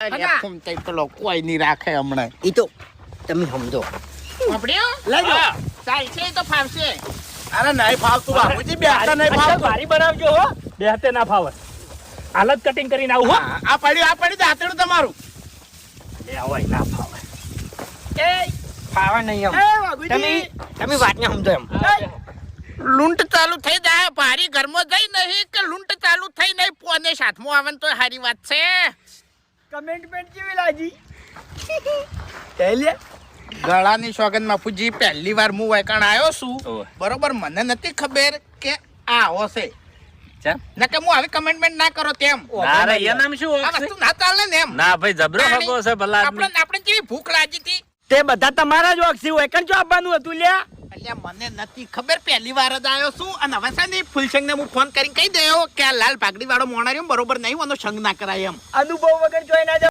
પેલો કોઈ નહીં રાખે હમણાં. ઈ તો તમે સમજો. લઈ હા. ચાલશે તો ફાવશે. અરે નહીં ફાવતું બાપુજી બેસતા નહીં ફાવતું. બારી બનાવજો હો. બે હાથે ના ફાવે. હાલત કટિંગ કરીને આવું આ પડ્યું આ પડ્યું દાંતેડું તમારું. લે આવાય ના ફાવે. ફાવા નહીં એમ. તમે તમે વાતને સમજો એમ. લૂંટ ચાલુ થઈ જાય ભારી ઘરમાં જઈ નહીં કે લૂંટ ચાલુ થઈ નહીં પોને સાથમાં આવે ને તો સારી વાત છે. કમેન્ટમેન્ટ કેવી લાગી? લે ગળાની સોગંદ બાપુજી પહેલી વાર હું વાયકાણ આવ્યો છું. બરોબર મને નથી ખબર કે આ આવો છે ચમ? ના કે હું આવી કમેન્ટમેન્ટ ના કરો તેમ. ના એ નામ શું આ વસ્તુ ના ચાલે ને એમ. ના ભાઈ જબરો હગો છે ભલા. આપણે આપણે કેવી ભૂખ લાગી હતી? તે બધા તમારા જ ઓક્ષી હોય. કણ જો આપવાનું હતું લ્યા? અલ્યા, મને નથી ખબર, પહેલી વાર જ આવ્યો છું અને હવે છે ને હું ફોન કરીને કહી દયો કે આ લાલ પાઘડી વાળો મોણાર્યો બરોબર નહીં મને સંગ ના કરાય એમ. અનુભવ વગર જોઈ ના